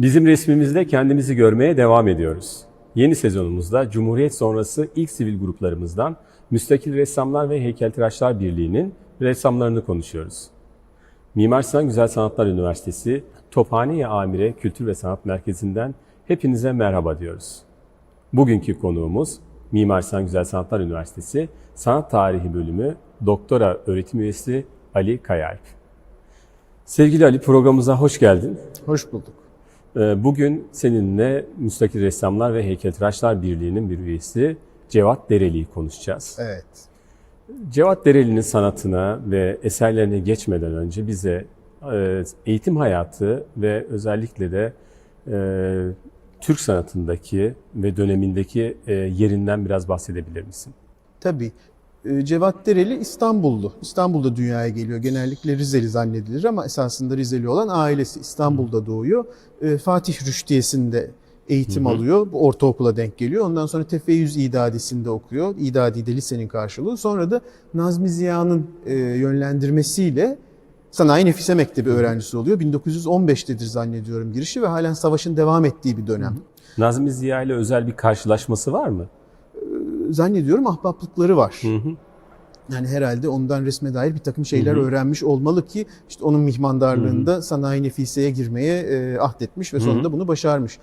Bizim resmimizde kendimizi görmeye devam ediyoruz. Yeni sezonumuzda Cumhuriyet sonrası ilk sivil gruplarımızdan Müstakil Ressamlar ve Heykeltıraşlar Birliği'nin ressamlarını konuşuyoruz. Mimar Sinan Güzel Sanatlar Üniversitesi Tophane-i Amire Kültür ve Sanat Merkezi'nden hepinize merhaba diyoruz. Bugünkü konuğumuz Mimar Sinan Güzel Sanatlar Üniversitesi Sanat Tarihi Bölümü Doktora Öğretim Üyesi Ali Kayalp. Sevgili Ali programımıza hoş geldin. Hoş bulduk. Ee, Bugün seninle Müstakil Ressamlar ve Heykeltıraşlar Birliği'nin bir üyesi Cevat Dereli'yi konuşacağız. Evet. Cevat Dereli'nin sanatına ve eserlerine geçmeden önce bize e, eğitim hayatı ve özellikle de e, Türk sanatındaki ve dönemindeki e, yerinden biraz bahsedebilir misin? Tabii. Ee, Cevat Dereli İstanbullu. İstanbul'da dünyaya geliyor. Genellikle Rizeli zannedilir ama esasında Rizeli olan ailesi İstanbul'da doğuyor. Ee, Fatih Rüştiyesi'nde eğitim alıyor. Bu ortaokula denk geliyor. Ondan sonra Tefeyyüz İdadisi'nde okuyor. İdadi de lisenin karşılığı. Sonra da Nazmi Ziya'nın e, yönlendirmesiyle Sanayi Nefise Mektebi öğrencisi oluyor. 1915'tedir zannediyorum girişi ve halen savaşın devam ettiği bir dönem. Nazmi Ziya ile özel bir karşılaşması var mı? Zannediyorum ahbaplıkları var. Hı hı. Yani herhalde ondan resme dair bir takım şeyler öğrenmiş olmalı ki işte onun mihmandarlığında sanayi nefiseye girmeye e, ahdetmiş ve sonunda bunu başarmış.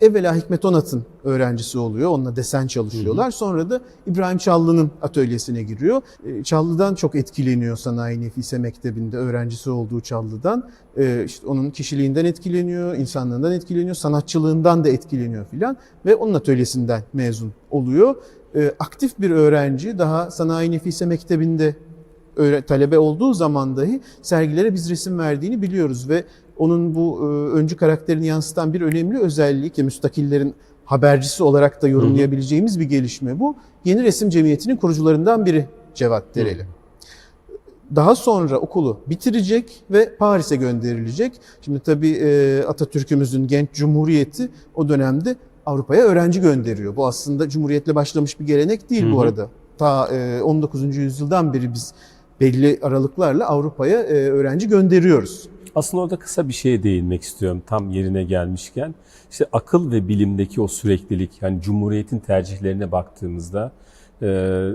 Evvela Hikmet Onat'ın öğrencisi oluyor. Onunla desen çalışıyorlar. Sonra da İbrahim Çallı'nın atölyesine giriyor. E, Çallı'dan çok etkileniyor Sanayi Nefise Mektebi'nde öğrencisi olduğu Çallı'dan. E, işte onun kişiliğinden etkileniyor, insanlığından etkileniyor, sanatçılığından da etkileniyor filan ve onun atölyesinden mezun oluyor. E, aktif bir öğrenci daha Sanayi Nefise Mektebi'nde talebe olduğu zaman dahi sergilere biz resim verdiğini biliyoruz ve onun bu e, öncü karakterini yansıtan bir önemli özellik ki müstakillerin habercisi olarak da yorumlayabileceğimiz bir gelişme bu. Yeni Resim Cemiyeti'nin kurucularından biri Cevat Dereli. Daha sonra okulu bitirecek ve Paris'e gönderilecek. Şimdi tabii e, Atatürk'ümüzün genç cumhuriyeti o dönemde Avrupa'ya öğrenci gönderiyor. Bu aslında cumhuriyetle başlamış bir gelenek değil bu arada. Ta e, 19. yüzyıldan beri biz belli aralıklarla Avrupa'ya e, öğrenci gönderiyoruz. Aslında orada kısa bir şeye değinmek istiyorum tam yerine gelmişken. İşte akıl ve bilimdeki o süreklilik, yani Cumhuriyet'in tercihlerine baktığımızda e,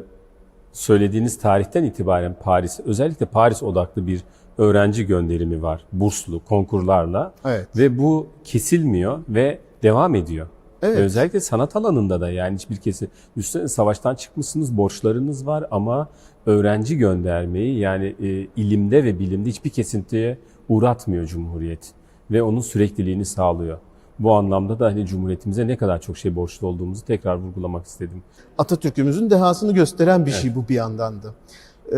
söylediğiniz tarihten itibaren Paris, özellikle Paris odaklı bir öğrenci gönderimi var. Burslu, konkurlarla Evet. ve bu kesilmiyor ve devam ediyor. Evet. Ve Özellikle sanat alanında da yani hiçbir kesin üstüne savaştan çıkmışsınız, borçlarınız var ama öğrenci göndermeyi yani e, ilimde ve bilimde hiçbir kesintiye uğratmıyor Cumhuriyet ve onun sürekliliğini sağlıyor. Bu anlamda da hani Cumhuriyetimize ne kadar çok şey borçlu olduğumuzu tekrar vurgulamak istedim. Atatürk'ümüzün dehasını gösteren bir şey bu bir yandan da. Ee,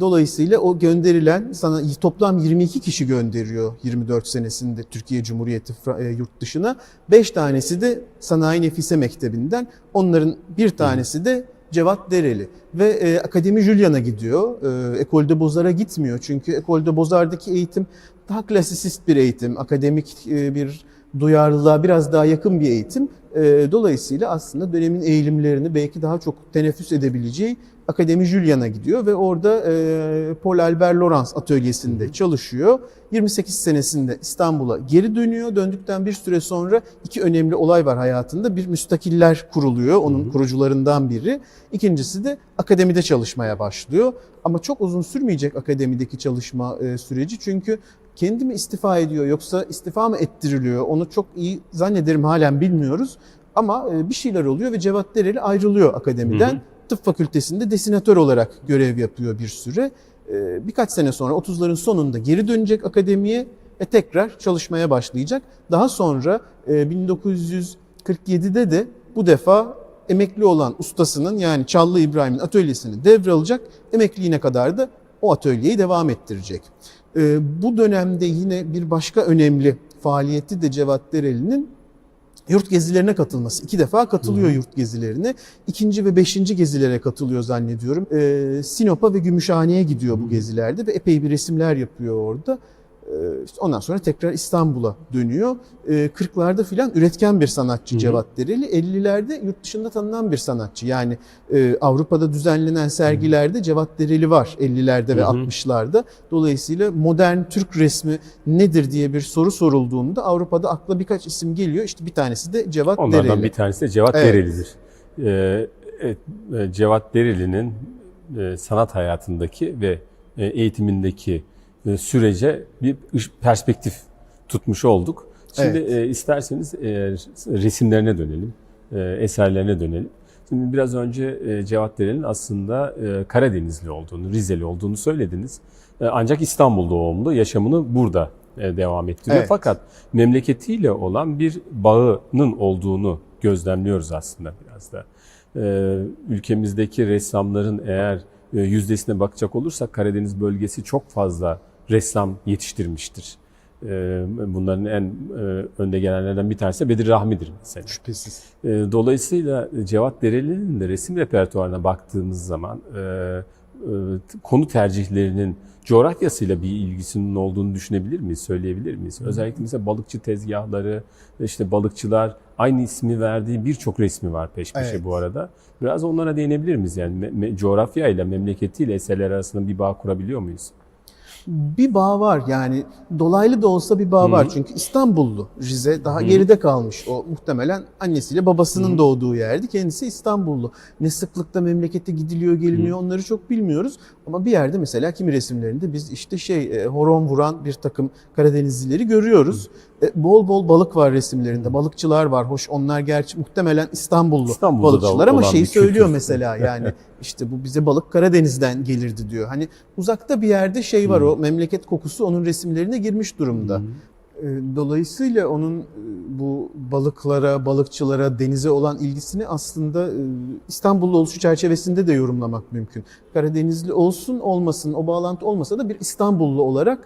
Dolayısıyla o gönderilen sana toplam 22 kişi gönderiyor 24 senesinde Türkiye Cumhuriyeti e, yurt dışına. 5 tanesi de Sanayi Nefise Mektebi'nden. Onların bir tanesi de Cevat Dereli ve e, Akademi Julian'a gidiyor. E, Ecole de Beaux-Arts'a gitmiyor çünkü Ecole de Beaux-Arts'daki eğitim daha klasisist bir eğitim, akademik e, bir duyarlılığa biraz daha yakın bir eğitim. Dolayısıyla aslında dönemin eğilimlerini belki daha çok teneffüs edebileceği Akademi Julian'a gidiyor ve orada e, Paul Albert Laurence atölyesinde çalışıyor. 28 senesinde İstanbul'a geri dönüyor. Döndükten bir süre sonra iki önemli olay var hayatında. Bir müstakiller kuruluyor, onun kurucularından biri. İkincisi de akademide çalışmaya başlıyor. Ama çok uzun sürmeyecek akademideki çalışma e, süreci çünkü kendi mi istifa ediyor yoksa istifa mı ettiriliyor onu çok iyi zannederim halen bilmiyoruz. Ama e, bir şeyler oluyor ve Cevat Dereli ayrılıyor akademiden. Tıp fakültesinde desinatör olarak görev yapıyor bir süre. E, Birkaç sene sonra 30'ların sonunda geri dönecek akademiye ve tekrar çalışmaya başlayacak. Daha sonra e, 1947'de de bu defa emekli olan ustasının yani Çallı İbrahim'in atölyesini devralacak. Emekliliğine kadar da o atölyeyi devam ettirecek. Ee, bu dönemde yine bir başka önemli faaliyeti de Cevat Dereli'nin yurt gezilerine katılması. İki defa katılıyor yurt gezilerine. İkinci ve beşinci gezilere katılıyor zannediyorum. Ee, Sinop'a ve Gümüşhane'ye gidiyor bu gezilerde ve epey bir resimler yapıyor orada. Ee, işte ondan sonra tekrar İstanbul'a dönüyor. E, 40'larda filan üretken bir sanatçı Hı hı. Cevat Dereli. 50'lerde yurt dışında tanınan bir sanatçı. Yani e, Avrupa'da düzenlenen sergilerde Cevat Dereli var 50'lerde ve Hı hı. 60'larda. Dolayısıyla modern Türk resmi nedir diye bir soru sorulduğunda Avrupa'da akla birkaç isim geliyor. İşte bir tanesi de Cevat Onlardan Dereli. bir tanesi de Cevat Evet. Dereli'dir. Ee, evet, e, Cevat Dereli'nin e, sanat hayatındaki ve eğitimindeki sürece bir perspektif tutmuş olduk. Şimdi Evet. e, isterseniz e, resimlerine dönelim, e, eserlerine dönelim. Şimdi biraz önce e, Cevat Dereli'nin aslında e, Karadenizli olduğunu, Rizeli olduğunu söylediniz. E, ancak İstanbul doğumlu, yaşamını burada e, devam ettiriyor. Evet. Fakat memleketiyle olan bir bağının olduğunu gözlemliyoruz aslında biraz da. Ee, ülkemizdeki ressamların eğer e, yüzdesine bakacak olursak Karadeniz bölgesi çok fazla ressam yetiştirmiştir. Ee, bunların en e, önde gelenlerden bir tanesi de Bedir Rahmi'dir mesela. Şüphesiz. E, Dolayısıyla Cevat Dereli'nin de resim repertuarına baktığımız zaman e, e, konu tercihlerinin coğrafyasıyla bir ilgisinin olduğunu düşünebilir miyiz, söyleyebilir miyiz? Özellikle mesela balıkçı tezgahları, işte balıkçılar aynı ismi verdiği birçok resmi var peş peşe Evet. bu arada. Biraz onlara değinebilir miyiz? Yani me- me- coğrafyayla, memleketiyle eserler arasında bir bağ kurabiliyor muyuz? Bir bağ var yani dolaylı da olsa bir bağ var. Çünkü İstanbullu Rize daha geride kalmış. O muhtemelen annesiyle babasının doğduğu yerdi. Kendisi İstanbullu. Ne sıklıkta memlekete gidiliyor geliniyor onları çok bilmiyoruz. Ama bir yerde mesela kimi resimlerinde biz işte şey e, horon vuran bir takım Karadenizlileri görüyoruz. E, bol bol balık var resimlerinde. Balıkçılar var. Hoş onlar gerçi muhtemelen İstanbullu İstanbul'da da balıkçılar ama şeyi söylüyor mesela yani işte bu bize balık Karadeniz'den gelirdi diyor. Hani uzakta bir yerde şey var o memleket kokusu onun resimlerine girmiş durumda. E, Dolayısıyla onun e, bu balıklara, balıkçılara, denize olan ilgisini aslında e, İstanbullu oluşu çerçevesinde de yorumlamak mümkün. Karadenizli olsun olmasın o bağlantı olmasa da bir İstanbullu olarak e,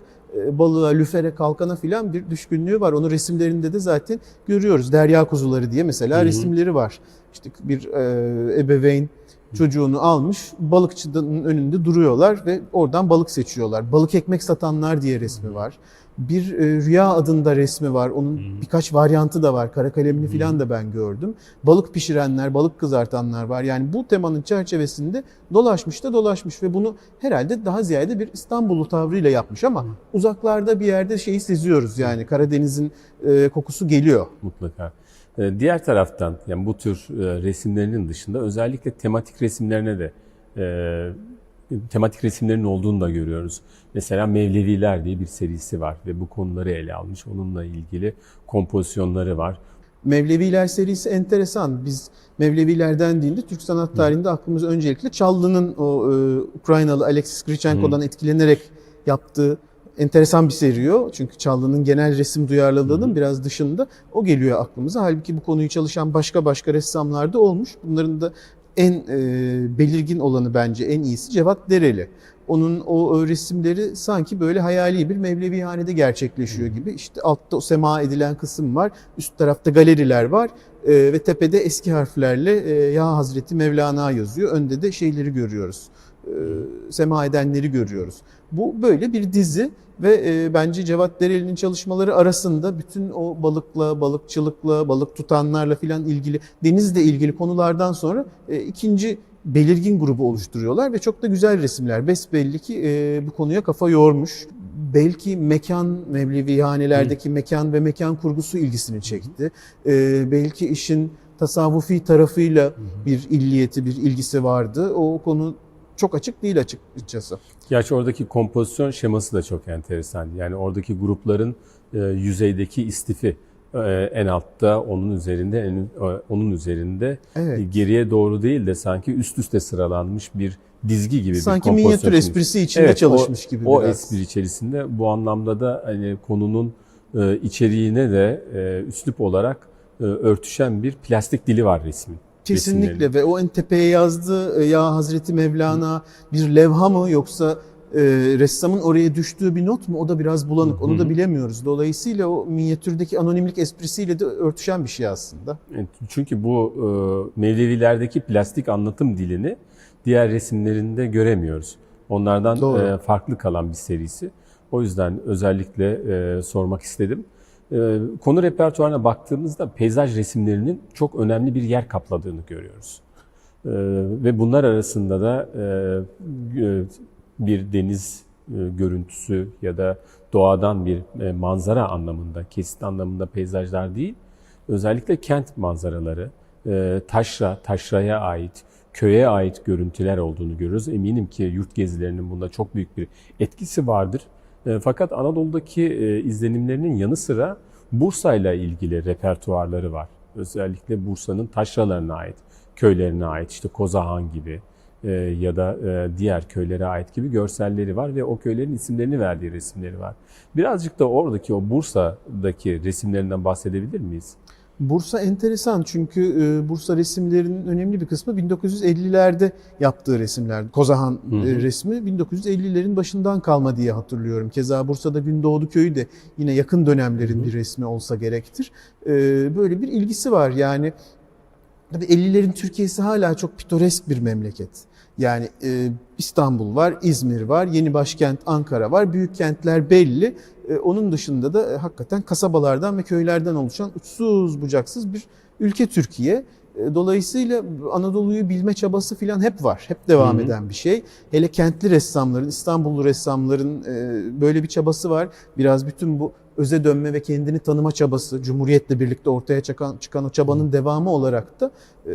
balığa, lüfere, kalkana filan bir düşkünlüğü var. Onu resimlerinde de zaten görüyoruz. Derya kuzuları diye mesela Hı hı. resimleri var. İşte bir e, ebeveyn çocuğunu almış, balıkçının önünde duruyorlar ve oradan balık seçiyorlar. Balık ekmek satanlar diye resmi var. Bir e, Rüya adında resmi var. Onun birkaç varyantı da var. Kara kalemini filan da ben gördüm. Balık pişirenler, balık kızartanlar var. Yani bu temanın çerçevesinde dolaşmış da dolaşmış ve bunu herhalde daha ziyade bir İstanbullu tavrıyla yapmış ama uzaklarda bir yerde şeyi seziyoruz. Yani Karadeniz'in e, kokusu geliyor. Mutlaka. Ee, Diğer taraftan yani bu tür e, resimlerinin dışında özellikle tematik resimlerine de e, tematik resimlerin olduğunu da görüyoruz. Mesela Mevleviler diye bir serisi var ve bu konuları ele almış. Onunla ilgili kompozisyonları var. Mevleviler serisi enteresan. Biz Mevlevilerden deyince Türk sanat tarihinde aklımıza öncelikle Çallı'nın o e, Ukraynalı Alexis Grichenko'dan etkilenerek yaptığı enteresan bir seri o. Çünkü Çallı'nın genel resim duyarlılığının biraz dışında o geliyor aklımıza. Halbuki bu konuyu çalışan başka başka ressamlar da olmuş. Bunların da en e, belirgin olanı bence en iyisi Cevat Dereli. Onun o resimleri sanki böyle hayali bir Mevlevihanede gerçekleşiyor gibi. İşte altta o sema edilen kısım var. Üst tarafta galeriler var. E, ve tepede eski harflerle e, Ya Hazreti Mevlana yazıyor. Önde de şeyleri görüyoruz. E, sema edenleri görüyoruz. Bu böyle bir dizi ve e, bence Cevat Dereli'nin çalışmaları arasında bütün o balıkla, balıkçılıkla, balık tutanlarla filan ilgili, denizle ilgili konulardan sonra e, ikinci belirgin grubu oluşturuyorlar ve çok da güzel resimler. Besbelli ki e, bu konuya kafa yormuş. Belki mekan, Mevlevihanelerdeki mekan ve mekan kurgusu ilgisini çekti. E, belki işin tasavvufi tarafıyla bir illiyeti, bir ilgisi vardı. O konu çok açık değil açıkçası. Gerçi oradaki kompozisyon şeması da çok enteresan. Yani oradaki grupların e, yüzeydeki istifi e, en altta onun üzerinde en, e, onun üzerinde Evet. geriye doğru değil de sanki üst üste sıralanmış bir dizgi gibi bir Sanki kompozisyon. minyatür esprisi içinde Evet, o- çalışmış gibi O biraz. espri içerisinde bu anlamda da hani konunun e, içeriğine de e, üslup olarak e, örtüşen bir plastik dili var resmin. Kesinlikle ve o en tepeye yazdığı e, ya Hazreti Mevlana bir levha mı yoksa e, ressamın oraya düştüğü bir not mu o da biraz bulanık onu da bilemiyoruz. Dolayısıyla o minyatürdeki anonimlik esprisiyle de örtüşen bir şey aslında. Evet, Çünkü bu e, Mevlevilerdeki plastik anlatım dilini diğer resimlerinde göremiyoruz. Onlardan e, farklı kalan bir serisi. O yüzden özellikle e, sormak istedim. E, konu repertuarına baktığımızda peyzaj resimlerinin çok önemli bir yer kapladığını görüyoruz. E, ve bunlar arasında da e, e, bir deniz e, görüntüsü ya da doğadan bir manzara anlamında, kesit anlamında peyzajlar değil, özellikle kent manzaraları, taşra, taşraya ait, köye ait görüntüler olduğunu görüyoruz. Eminim ki yurt gezilerinin bunda çok büyük bir etkisi vardır. E, Fakat Anadolu'daki e, izlenimlerinin yanı sıra Bursa'yla ilgili repertuarları var. Özellikle Bursa'nın taşralarına ait, köylerine ait, işte Kozahan gibi e, ya da diğer köylere ait gibi görselleri var ve o köylerin isimlerini verdiği resimleri var. Birazcık da oradaki o Bursa'daki resimlerinden bahsedebilir miyiz? Bursa enteresan çünkü e, Bursa resimlerinin önemli bir kısmı 1950'lerde yaptığı resimler. Kozahan Hı hı. e, resmi 1950'lerin başından kalma diye hatırlıyorum. Keza Bursa'da Gündoğdu Köyü de yine yakın dönemlerin Hı hı. bir resmi olsa gerektir. E, Böyle bir ilgisi var yani. Tabii 50'lerin Türkiye'si hala çok pitoresk bir memleket. Yani e, İstanbul var, İzmir var, yeni başkent Ankara var, büyük kentler belli. E, onun dışında da e, hakikaten kasabalardan ve köylerden oluşan uçsuz bucaksız bir ülke Türkiye. E, dolayısıyla Anadolu'yu bilme çabası falan hep var, hep devam Hı hı. eden bir şey. Hele kentli ressamların, İstanbullu ressamların e, böyle bir çabası var. Biraz bütün bu öze dönme ve kendini tanıma çabası, Cumhuriyet'le birlikte ortaya çıkan, çıkan o çabanın devamı olarak da e,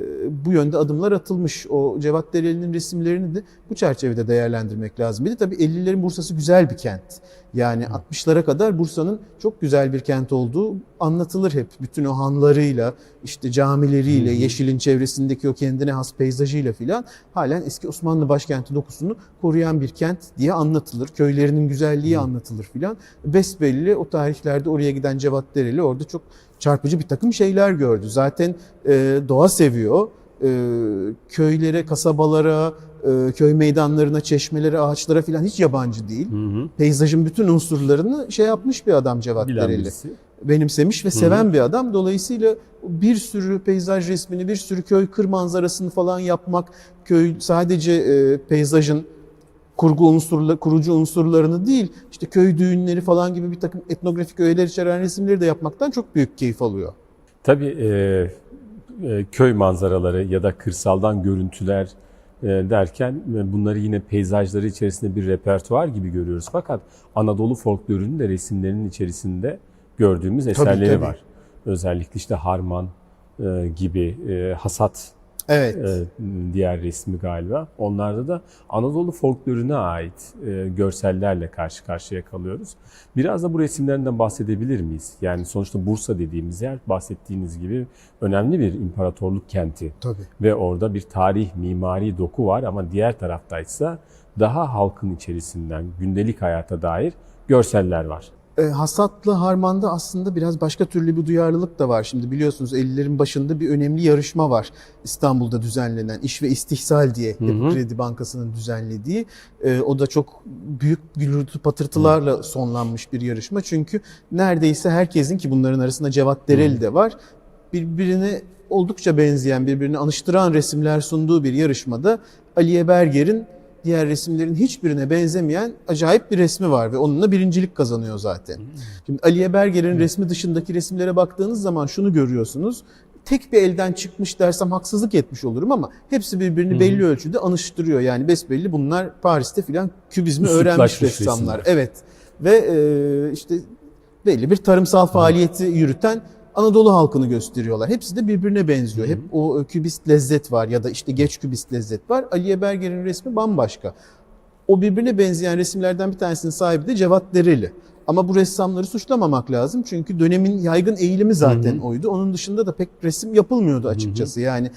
bu yönde adımlar atılmış. O Cevat Dereli'nin resimlerini de bu çerçevede değerlendirmek lazım. Bir de tabii 50'lerin Bursa'sı güzel bir kent. Yani 60'lara kadar Bursa'nın çok güzel bir kent olduğu anlatılır hep. Bütün o hanlarıyla, işte camileriyle, yeşilin çevresindeki o kendine has peyzajıyla filan halen eski Osmanlı başkenti dokusunu koruyan bir kent diye anlatılır. Köylerinin güzelliği anlatılır filan. Besbelli o tarihlerde oraya giden Cevat Dereli orada çok çarpıcı bir takım şeyler gördü. Zaten e, doğa seviyor. E, köylere, kasabalara, e, köy meydanlarına, çeşmelere, ağaçlara filan hiç yabancı değil. Hı hı. Peyzajın bütün unsurlarını şey yapmış bir adam Cevat Bilen Dereli birisi. benimsemiş ve seven bir adam. Dolayısıyla bir sürü peyzaj resmini, bir sürü köy kır manzarasını falan yapmak, köy sadece e, peyzajın kurgu unsurla, kurucu unsurlarını değil, işte köy düğünleri falan gibi bir takım etnografik öğeler içeren resimleri de yapmaktan çok büyük keyif alıyor. Tabii e, köy manzaraları ya da kırsaldan görüntüler e, derken e, bunları yine peyzajları içerisinde bir repertuar gibi görüyoruz. Fakat Anadolu folklorunun da resimlerinin içerisinde gördüğümüz eserleri tabii. var. Özellikle işte Harman e, gibi e, Hasat Evet. e, diğer resmi galiba. Onlarda da Anadolu folkloruna ait e, görsellerle karşı karşıya kalıyoruz. Biraz da bu resimlerinden bahsedebilir miyiz? Yani sonuçta Bursa dediğimiz yer bahsettiğiniz gibi önemli bir imparatorluk kenti Tabii. ve orada bir tarih, mimari doku var ama diğer taraftaysa daha halkın içerisinden gündelik hayata dair görseller var. E, Hasat'la Harman'da aslında biraz başka türlü bir duyarlılık da var. Şimdi biliyorsunuz 50'lerin başında bir önemli yarışma var İstanbul'da düzenlenen İş ve İstihsal diye Hı hı. Kredi Bankası'nın düzenlediği. E, o da çok büyük gürültü patırtılarla sonlanmış bir yarışma. Çünkü neredeyse herkesin ki bunların arasında Cevat Dereli de var. Birbirine oldukça benzeyen, birbirini anıştıran resimler sunduğu bir yarışmada Aliye Berger'in diğer resimlerin hiçbirine benzemeyen acayip bir resmi var ve onunla birincilik kazanıyor zaten. Şimdi Aliye Berger'in resmi dışındaki resimlere baktığınız zaman şunu görüyorsunuz. Tek bir elden çıkmış dersem haksızlık etmiş olurum ama hepsi birbirini belli ölçüde anıştırıyor. Yani besbelli bunlar Paris'te filan kübizmi öğrenmiş ressamlar. resimler. Evet ve e, işte belli bir tarımsal faaliyeti yürüten Anadolu halkını gösteriyorlar. Hepsi de birbirine benziyor. Hep o e, kübist lezzet var ya da işte geç kübist lezzet var. Aliye Berger'in resmi bambaşka. O birbirine benzeyen resimlerden bir tanesinin sahibi de Cevat Dereli. Ama bu ressamları suçlamamak lazım çünkü dönemin yaygın eğilimi zaten oydu. Onun dışında da pek resim yapılmıyordu açıkçası. Yani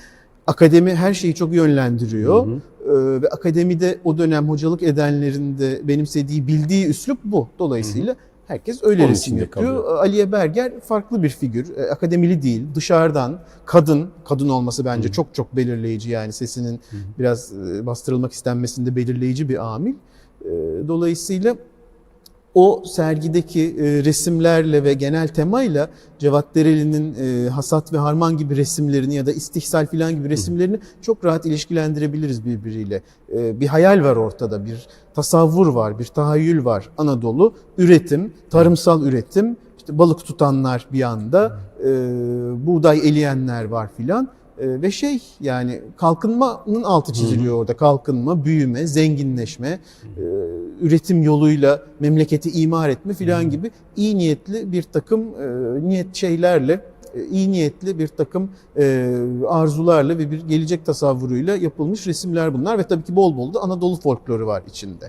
akademi her şeyi çok yönlendiriyor. Ee, ve akademide o dönem hocalık edenlerin de benimsediği, bildiği üslup bu. Dolayısıyla herkes öyle resim yapıyor. kalıyor. Aliye Berger farklı bir figür. E, Akademili değil, dışarıdan, kadın, kadın olması bence çok çok belirleyici yani sesinin biraz e, bastırılmak istenmesinde belirleyici bir amil. E, Dolayısıyla o sergideki e, resimlerle ve genel temayla Cevat Dereli'nin e, Hasat ve Harman gibi resimlerini ya da İstihsal filan gibi resimlerini çok rahat ilişkilendirebiliriz birbiriyle. E, bir hayal var ortada, bir tasavvur var, bir tahayyül var. Anadolu, üretim, tarımsal üretim, işte balık tutanlar bir yanda, e, buğday eleyenler var filan. E, ve şey yani kalkınmanın altı çiziliyor orada. Kalkınma, büyüme, zenginleşme, e, üretim yoluyla memleketi imar etme filan gibi iyi niyetli bir takım e, niyet şeylerle e, iyi niyetli bir takım e, arzularla ve bir gelecek tasavvuruyla yapılmış resimler bunlar ve tabii ki bol bol da Anadolu folkloru var içinde.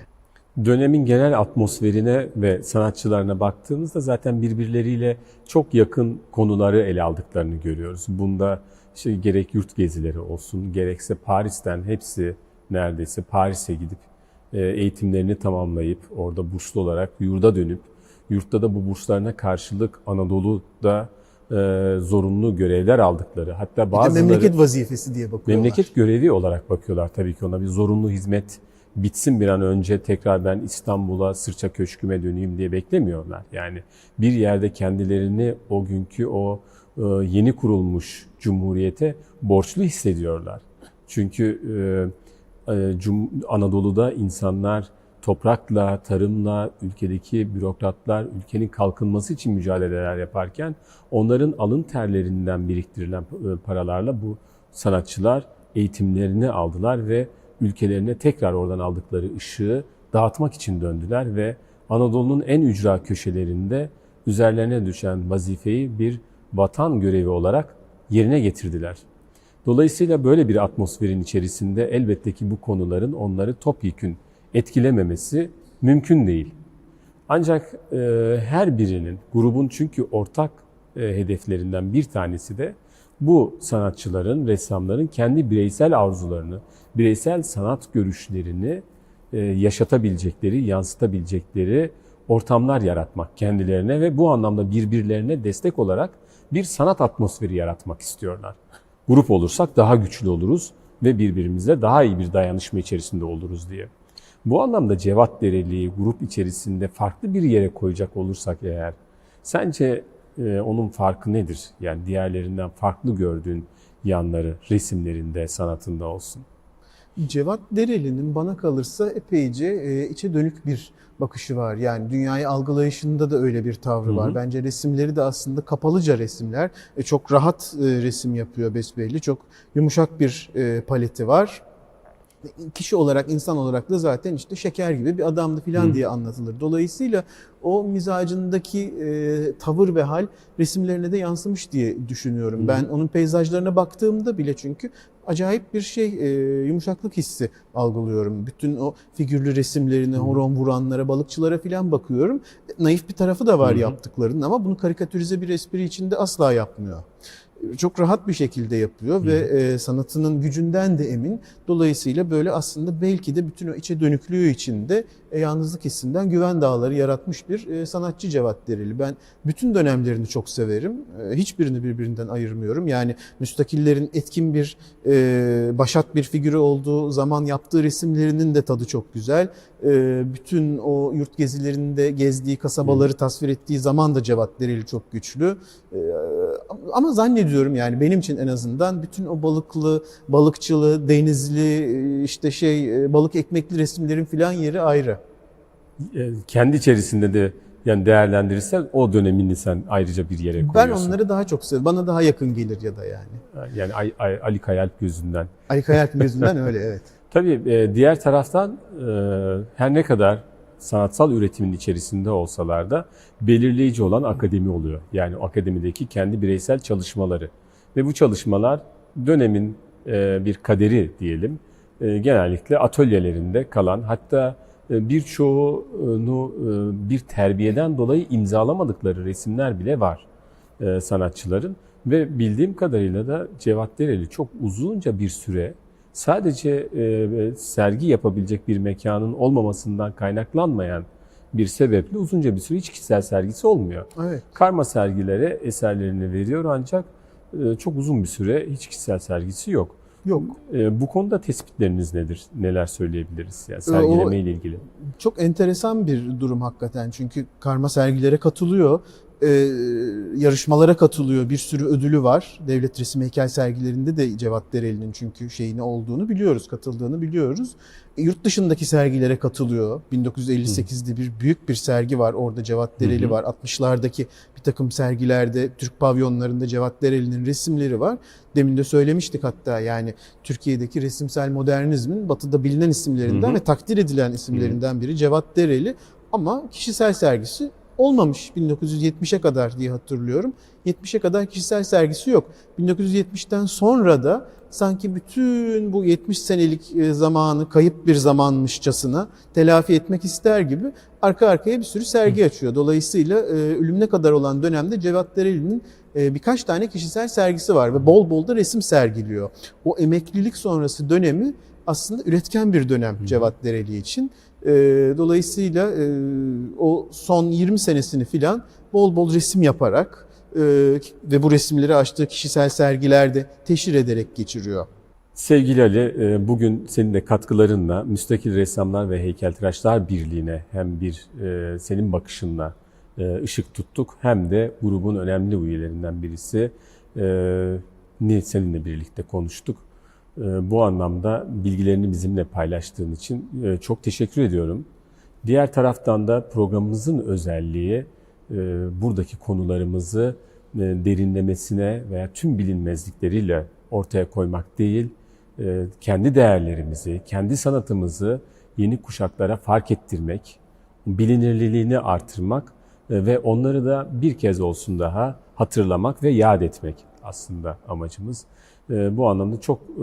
Dönemin genel atmosferine ve sanatçılarına baktığımızda zaten birbirleriyle çok yakın konuları ele aldıklarını görüyoruz. Bunda işte gerek yurt gezileri olsun, gerekse Paris'ten hepsi neredeyse Paris'e gidip e, eğitimlerini tamamlayıp orada burslu olarak yurda dönüp yurtta da bu burslarına karşılık Anadolu'da e, zorunlu görevler aldıkları hatta Bir bazıları memleket vazifesi diye bakıyorlar. Memleket görevi olarak bakıyorlar tabii ki ona bir zorunlu hizmet bitsin bir an önce tekrar ben İstanbul'a sırça köşküme döneyim diye beklemiyorlar. Yani bir yerde kendilerini o günkü o yeni kurulmuş cumhuriyete borçlu hissediyorlar. Çünkü e, e, Anadolu'da insanlar toprakla, tarımla, ülkedeki bürokratlar ülkenin kalkınması için mücadeleler yaparken onların alın terlerinden biriktirilen e, paralarla bu sanatçılar eğitimlerini aldılar ve ülkelerine tekrar oradan aldıkları ışığı dağıtmak için döndüler ve Anadolu'nun en ücra köşelerinde üzerlerine düşen vazifeyi bir vatan görevi olarak yerine getirdiler. Dolayısıyla böyle bir atmosferin içerisinde elbette ki bu konuların onları topyekün etkilememesi mümkün değil. Ancak e, her birinin, grubun çünkü ortak e, hedeflerinden bir tanesi de bu sanatçıların, ressamların kendi bireysel arzularını, bireysel sanat görüşlerini e, yaşatabilecekleri, yansıtabilecekleri ortamlar yaratmak kendilerine ve bu anlamda birbirlerine destek olarak bir sanat atmosferi yaratmak istiyorlar. Grup olursak daha güçlü oluruz ve birbirimizle daha iyi bir dayanışma içerisinde oluruz diye. Bu anlamda Cevat Dereli'yi grup içerisinde farklı bir yere koyacak olursak eğer, sence e, onun farkı nedir? Yani diğerlerinden farklı gördüğün yanları resimlerinde, sanatında olsun. Cevat Dereli'nin bana kalırsa epeyce e, içe dönük bir bakışı var. Yani dünyayı algılayışında da öyle bir tavrı var. Bence resimleri de aslında kapalıca resimler. E, çok rahat e, resim yapıyor besbelli. Çok yumuşak bir e, paleti var. Kişi olarak, insan olarak da zaten işte şeker gibi bir adamdı filan diye anlatılır. Dolayısıyla o mizacındaki e, tavır ve hal resimlerine de yansımış diye düşünüyorum. Ben onun peyzajlarına baktığımda bile çünkü acayip bir şey e, yumuşaklık hissi algılıyorum. Bütün o figürlü resimlerine, horon vuranlara, balıkçılara filan bakıyorum. Naif bir tarafı da var yaptıklarının ama bunu karikatürize bir espri içinde asla yapmıyor. Çok rahat bir şekilde yapıyor ve e, sanatının gücünden de emin. Dolayısıyla böyle aslında belki de bütün o içe dönüklüğü içinde e, yalnızlık hissinden güven dağları yaratmış bir e, sanatçı Cevat Dereli. Ben bütün dönemlerini çok severim. E, hiçbirini birbirinden ayırmıyorum. Yani müstakillerin etkin bir e, başat bir figürü olduğu zaman yaptığı resimlerinin de tadı çok güzel. E, bütün o yurt gezilerinde gezdiği kasabaları tasvir ettiği zaman da Cevat Dereli çok güçlü. E, ama zannediyorum yani benim için en azından bütün o balıklı, balıkçılı, denizli, işte şey balık ekmekli resimlerin filan yeri ayrı. E, kendi içerisinde de yani değerlendirirsen o dönemini sen ayrıca bir yere Ben koyuyorsun. onları daha çok seviyorum. Bana daha yakın gelir ya da yani. Yani Ali Kayalp gözünden. Ali Kayalp gözünden öyle evet. Tabii e, diğer taraftan e, her ne kadar sanatsal üretimin içerisinde olsalar da belirleyici olan akademi oluyor. Yani akademideki kendi bireysel çalışmaları. Ve bu çalışmalar dönemin bir kaderi diyelim. Genellikle atölyelerinde kalan hatta birçoğunu e, bir terbiyeden dolayı imzalamadıkları resimler bile var e, sanatçıların. Ve bildiğim kadarıyla da Cevat Dereli çok uzunca bir süre sadece e, sergi yapabilecek bir mekanın olmamasından kaynaklanmayan bir sebeple uzunca bir süre hiç kişisel sergisi olmuyor. Evet. Karma sergilere eserlerini veriyor ancak e, çok uzun bir süre hiç kişisel sergisi yok. Yok. E, bu konuda tespitleriniz nedir? Neler söyleyebiliriz? Yani o- sergileme ile ilgili. Çok enteresan bir durum hakikaten çünkü karma sergilere katılıyor, e, yarışmalara katılıyor, bir sürü ödülü var. Devlet resim heykel sergilerinde de Cevat Dereli'nin çünkü şeyini olduğunu biliyoruz, katıldığını biliyoruz. E, yurt dışındaki sergilere katılıyor. 1958'de bir büyük bir sergi var, orada Cevat Dereli Hı hı. var. 60'lardaki bir takım sergilerde Türk pavyonlarında Cevat Dereli'nin resimleri var. Demin de söylemiştik hatta yani Türkiye'deki resimsel modernizmin batıda bilinen isimlerinden Hı hı. ve takdir edilen isimlerinden biri Cevat Dereli ama kişisel sergisi olmamış 1970'e kadar diye hatırlıyorum. 70'e kadar kişisel sergisi yok. 1970'ten sonra da sanki bütün bu 70 senelik e, zamanı kayıp bir zamanmışçasına telafi etmek ister gibi arka arkaya bir sürü sergi açıyor. Dolayısıyla e, ölümüne kadar olan dönemde Cevat Dereli'nin e, birkaç tane kişisel sergisi var ve bol bol da resim sergiliyor. O emeklilik sonrası dönemi aslında üretken bir dönem Cevat Dereli için. E, Dolayısıyla e, o son 20 senesini filan bol bol resim yaparak e, ve bu resimleri açtığı kişisel sergilerde teşhir ederek geçiriyor. Sevgili Ali, e, bugün senin de katkılarınla Müstakil Ressamlar ve Heykeltıraşlar Birliği'ne hem bir senin bakışınla ışık tuttuk hem de grubun önemli üyelerinden birisi ni seninle birlikte konuştuk. E, Bu anlamda bilgilerini bizimle paylaştığın için e, çok teşekkür ediyorum. Diğer taraftan da programımızın özelliği e, buradaki konularımızı e, derinlemesine veya tüm bilinmezlikleriyle ortaya koymak değil, kendi değerlerimizi, kendi sanatımızı yeni kuşaklara fark ettirmek, bilinirliliğini artırmak ve onları da bir kez olsun daha hatırlamak ve yad etmek aslında amacımız. E, Bu anlamda çok e,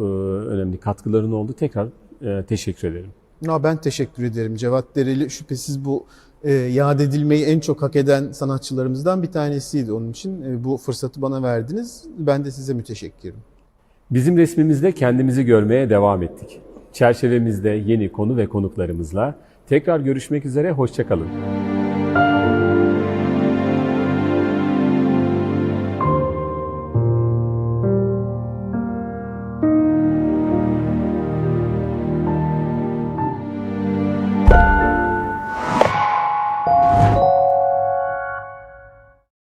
önemli katkıların oldu. Tekrar e, teşekkür ederim. Ya ben teşekkür ederim. Cevat Dereli şüphesiz bu e, yad edilmeyi en çok hak eden sanatçılarımızdan bir tanesiydi. Onun için e, bu fırsatı bana verdiniz. Ben de size müteşekkirim. Bizim resmimizde kendimizi görmeye devam ettik. Çerçevemizde yeni konu ve konuklarımızla tekrar görüşmek üzere, hoşçakalın.